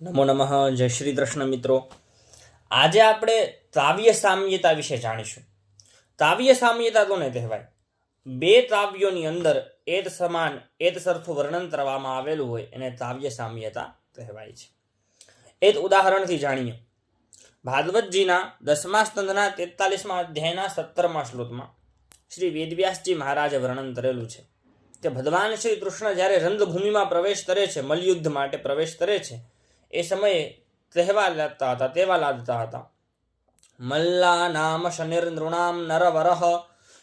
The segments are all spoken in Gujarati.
નમો નમઃ, જય શ્રી કૃષ્ણ મિત્રો. આજે આપણે ત્રાવ્ય સામ્યતા વિશે જાણીશું. ત્રાવ્ય સામ્યતા કોને કહેવાય? બે ત્રાવ્યોની અંદર એક સમાન, એક સરખું વર્ણન કરવામાં આવેલું હોય એને ત્રાવ્ય સામ્યતા કહેવાય છે. એક ઉદાહરણથી જાણીએ. ભાગવતજીના દસમા સ્તંદના તેતાલીસમાં અધ્યાયના સત્તરમા શ્લોકમાં શ્રી વેદવ્યાસજી મહારાજે વર્ણન કરેલું છે કે ભગવાન શ્રી કૃષ્ણ જ્યારે રંગભૂમિમાં પ્રવેશ કરે છે, મલયુદ્ધ માટે પ્રવેશ કરે છે એ સમયે તહેવાર લાદતા હતા તેવા લાદતા હતા. મલ્લા નામ શનિર્નૃણામ નરવરહ,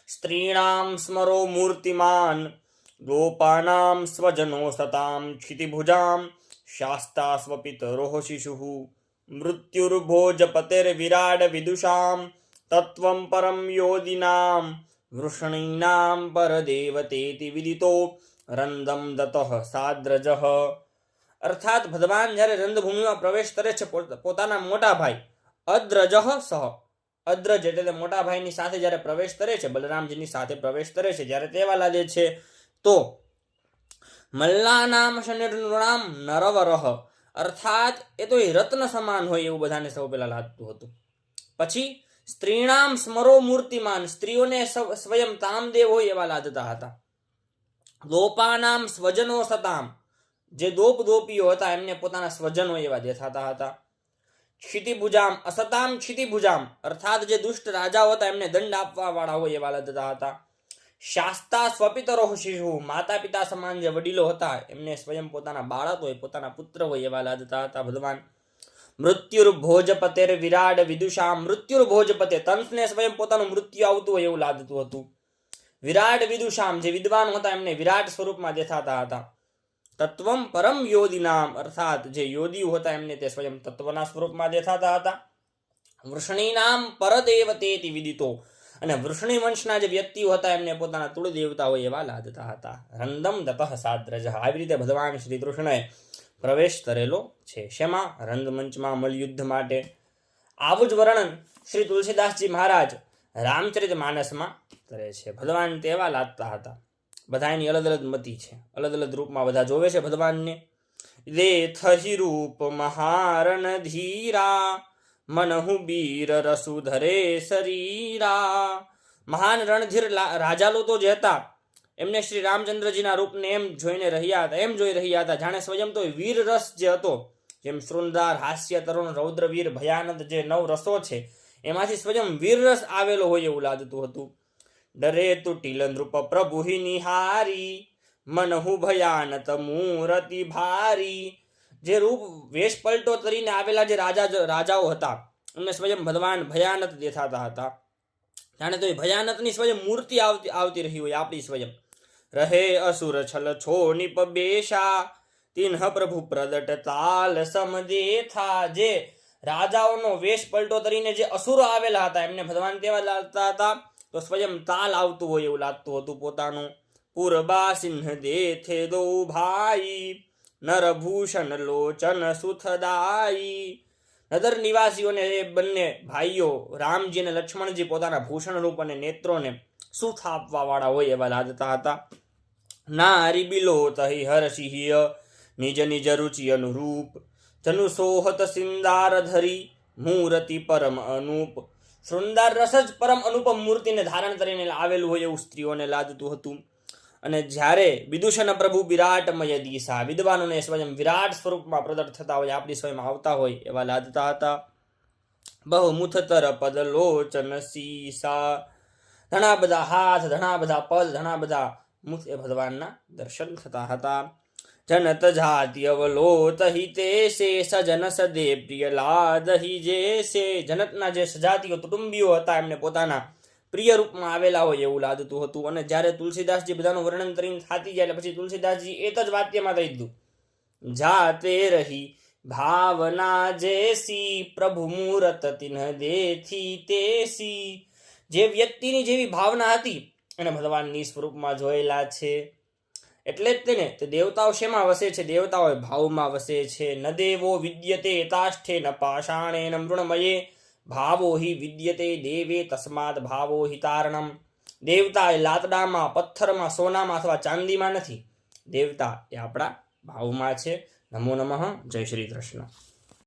સ્ત્રીણામ સ્મરો મૂર્તિમાન, ગોપાનામ સ્વજનો સતામ ક્ષિતિભુજામ શાસ્તા સ્વપિતરોહ શિશુઃ, મૃત્યુર્ભોજ પતેર્વિરાડ વિદુષામ તત્વમ પરમ યોદિનામ વૃષણીનામ પરદેવતેતિ વિદિતો રંદમ દત સાદ્રજઃ અર્થાત ભગવાન જ્યારે રંગભૂમિમાં પ્રવેશ કરે છે પોત- પોતાના મોટા ભાઈ અદ્રજઃ સહ. અદ્રજ એટલે મોટા ભાઈની સાથે જ્યારે પ્રવેશ કરે છે, બલરામજીની સાથે પ્રવેશ કરે છે, જ્યારે તેવા લાગે છે, તો મલ્લાનામ નામ નરવરહ અર્થાત એ તો રત્ન સમાન હોય એવું બધાને સૌ પહેલાં લાગતું હતું. પછી સ્ત્રીણામ સ્મરો મૂર્તિમાન, સ્ત્રીઓને સ્વ- સ્વયં તામદેવ હોય એવા લાદતા હતા. ગોપાનામ સ્વજનો સતામ. જે દોપ દોપીઓ હતા, એમને પોતાના સ્વજનો એવા દેખાતા હતા. ક્ષિતિભુજામ, અસતામ ક્ષિતિભુજામ, અર્થાત જે દુષ્ટ રાજાઓ હતા, એમને દંડ આપવા વાળા હોય એવા લદતા હતા. શાસ્તા સ્વપિતરો શિશુ માતા પિતા સમાન જે વડીલો હતા, એમને સ્વયં પોતાના બાળક હોય પોતાના પુત્ર હોય એવા લાદતા હતા. ભગવાન મૃત્યુર ભોજપતેર વિરાડ વિદુષા, મૃત્યુર ભોજપતે તંસને સ્વયં પોતાનું મૃત્યુ આવતું હોય એવું લાદતું હતું. વિરાટ વિદુષામ, જે વિદ્વાન હતા, એમને વિરાટ સ્વરૂપમાં દેખાતા હતા. તત્વમ પરમ યોદિનામ અર્થાત જે યોદિઓ હતા, એમને તે સ્વયં તત્વના સ્વરૂપમાં દેખાતા હતા. વૃષણીનામ પરદેવ તેતિ વિદિતો. અને વૃષણી વંશના જે વ્યક્તિઓ હતા, એમને પોતાના તુળ દેવતા હોય એવા લાદતા હતા. રંદમ દતઃ સાદ્રજ. આવી રીતે ભગવાન શ્રી કૃષ્ણએ પ્રવેશ કરેલો છે. શેમાં? રંદમંચમાં મલયુદ્ધ માટે. આવું જ વર્ણન શ્રી તુલસીદાસજી મહારાજ રામચરિત માનસમાં કરે છે. ભગવાન તેવા લાદતા હતા. બધા એની અલગ અલગ મતિ છે. અલગ અલગ રૂપમાં બધા જોવે છે ભગવાનને. દેથહિ રૂપ મહારણ ધીરા મનહુ બીર રસુધરે શરીરા. મહાન રણધીર લા- રાજા લોકો જે હતા, એમને શ્રી રામચંદ્રજીના રૂપને એમ જોઈને રહ્યા હતા, એમ જોઈ રહ્યા હતા. જાણે સ્વયં તો વીર રસ જે હતો, જેમ શૃંદાર હાસ્ય, તરુણ, રૌદ્રવીર, ભયાનંદ જે નવ રસો છે, એમાંથી સ્વયં વીર રસ આવેલો હોય એવું લાગતું હતું. ડરે તુ નૃપ પ્રભુ નિહારી મનહુ ભયાનત મૂરતિ ભારી. જે રૂપ વેશ પલટો કરીને આવેલા જે રાજા રાજાઓ હતા, એમને સ્વયં ભગવાન ભયાનક દેખાતા હતા. જાણે તો એ ભયાનકની સ્વયં મૂર્તિ આવતી આવતી રહી હોય, આપણી સ્વયં. રહે અસુર છલ છો નિપ બેશા. તિન્હ પ્રભુ પ્રદટ તાલ સમદેથા જે રાજાઓનો વેશ પલટો કરીને જે અસુરો આવેલા હતા, એમને ભગવાન તેવા લાગતા હતા તો સ્વયં તાલ આવતું હોય એવું લાગતું હતું પોતાનું. પૂર્બા સિંહ દેથે દો ભાઈ, નરભૂષણ લોચન સુથદાઈ. નદર નિવાસીઓને એ બંને ભાઈઓ, રામજી અને લક્ષ્મણજી પોતાના ભૂષણ રૂપ અને નેત્રોને સુથ આપવા વાળા હોય એવા લાદતા હતા. નારી બિલો તહી હરસિંહ નિજ નિજ રુચિ અનુરૂપ. જનુ સોહત સિંદાર ધરી, મૂર્તિ પરમ અનુપ. શૃંગાર રસ જ પરમ અનુપમ મૂર્તિને ધારણ કરીને આવેલું હોય એવું સ્ત્રીઓને લાદતું હતું. અને જ્યારે વિદુષણ પ્રભુ વિરાટમય દિશા, વિદ્વાનોને સ્વયં વિરાટ સ્વરૂપમાં પ્રગટ થતા હોય, આપણી સ્વયં આવતા હોય એવા લાદતા હતા. બહુ મુથતર પદ લોચન સીસા ઘણા બધા હાથ ઘણા બધા પદ ઘણા બધા મુખ એ ભગવાનના દર્શન થતા હતા. જનત હિતે સે સજન સદે પ્રિય લાદહી જે સે જનતના જે સજાતીઓ કુટુંબીઓ હતા, એમને પોતાના પ્રિય રૂપમાં આવેલા હોય એવું લાદતું હતું. અને જ્યારે તુલસીદાસજી બધાનું વર્ણન કરીને થાતી જાય એટલે પછી તુલસીદાસજી એક જ વાક્યમાં કહી દીધું, જાતે રહી ભાવના જેસી, પ્રભુ મૂરત તિન દેથી તેસી. જે વ્યક્તિની જેવી ભાવના હતી, એને ભગવાનની સ્વરૂપમાં જોયેલા છે. એટલે જ તેને. તે દેવતાઓ શેમાં વસે છે? દેવતાઓ ભાવમાં વસે છે. ન દેવો વિદ્યતે તાષ્ઠે ન પાષાણે ન મૃણમયે. ભાવો હિ વિદ્યતે દેવે તસ્માદ ભાવો હિ તારણમ. દેવતા એ લાતડામાં, પથ્થરમાં, સોનામાં અથવા ચાંદીમાં નથી. દેવતા એ આપણા ભાવમાં છે. નમો નમઃ. જય શ્રી કૃષ્ણ.